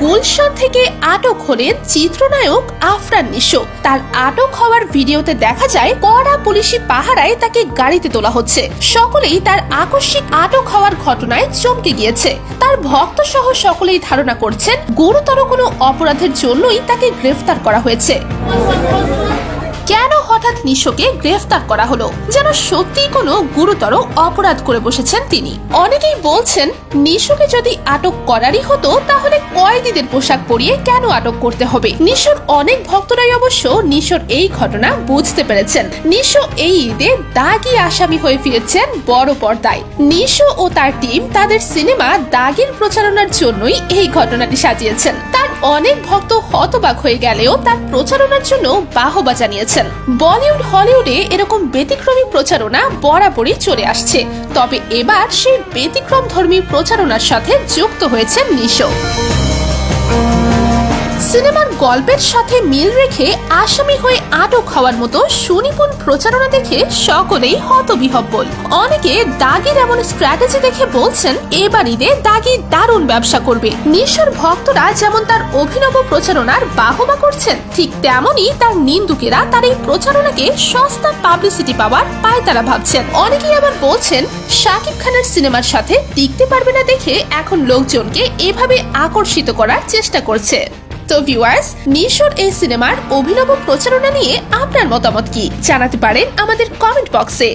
গুলশান থেকে আটক হলেন চিত্রনায়ক আফরান নিশো তার আটক হওয়ার ভিডিওতে দেখা যায়, কড়া পুলিশি পাহারায় তাকে গাড়িতে তোলা হচ্ছে। সকলেই তার আকস্মিক আটক হওয়ার ঘটনায় চমকে গিয়েছে। তার ভক্ত সহ সকলেই ধারণা করছেন, গুরুতর কোনো অপরাধের জন্যই তাকে গ্রেফতার করা হয়েছে। কেন হঠাৎ নিশোকে গ্রেফতার করা হলো? যেন সত্যি কোনো গুরুতর অপরাধ করে বসেছেন তিনি। অনেকেই বলছেন, নিশোকে যদি আটক করারই হতো, তাহলে কয়েদিদের পোশাক পরিয়ে কেন আটক করতে হবে? নিশোর অনেক ভক্তরাই অবশ্য নিশোর এই ঘটনা বুঝতে পেরেছেন। নিশো এই ঈদে দাগি আসামি হয়ে ফিরেছেন বড় পর্দায়। নিশো ও তার টিম তাদের সিনেমা দাগির প্রচারণার জন্যই এই ঘটনাটি সাজিয়েছেন। তার অনেক ভক্ত হতবাক হয়ে গেলেও তার প্রচারণার জন্য বাহবা জানিয়েছেন বলিউড, হলিউডে এরকম ব্যতিক্রমী প্রচারণা বরাবরই চলে আসছে। তবে এবার সেই ব্যতিক্রম ধর্মী প্রচারণার সাথে যুক্ত হয়েছে নিশো সিনেমার গল্পের সাথে মিল রেখে আসামি হয়ে আটক হওয়ার মতো সুনিপুণ প্রচারণা দেখে সকলেই হতবিহব্বল অনেকে দাগির এমন স্ট্র্যাটেজি দেখে বলছেন, এবার ঈদে দাগি দারুণ ব্যবসা করবে। নিশোর ভক্তরা যেমন তার অভিনব প্রচারণার বাহবা করছেন, ঠিক তেমনই তার নিন্দুকেরা তার এই প্রচারণাকে সস্তা পাবলিসিটি পাওয়ার পায় তারা ভাবছেন। অনেকেই আবার বলছেন, শাকিব খানের সিনেমার সাথে টিকতে পারবে না দেখে এখন লোকজনকে এভাবে আকর্ষিত করার চেষ্টা করছে। তো ভিউয়ার্স নিশোর এই সিনেমার অভিনব প্রচারণা নিয়ে আপনার মতামত কি? জানাতে পারেন আমাদের কমেন্ট বক্সে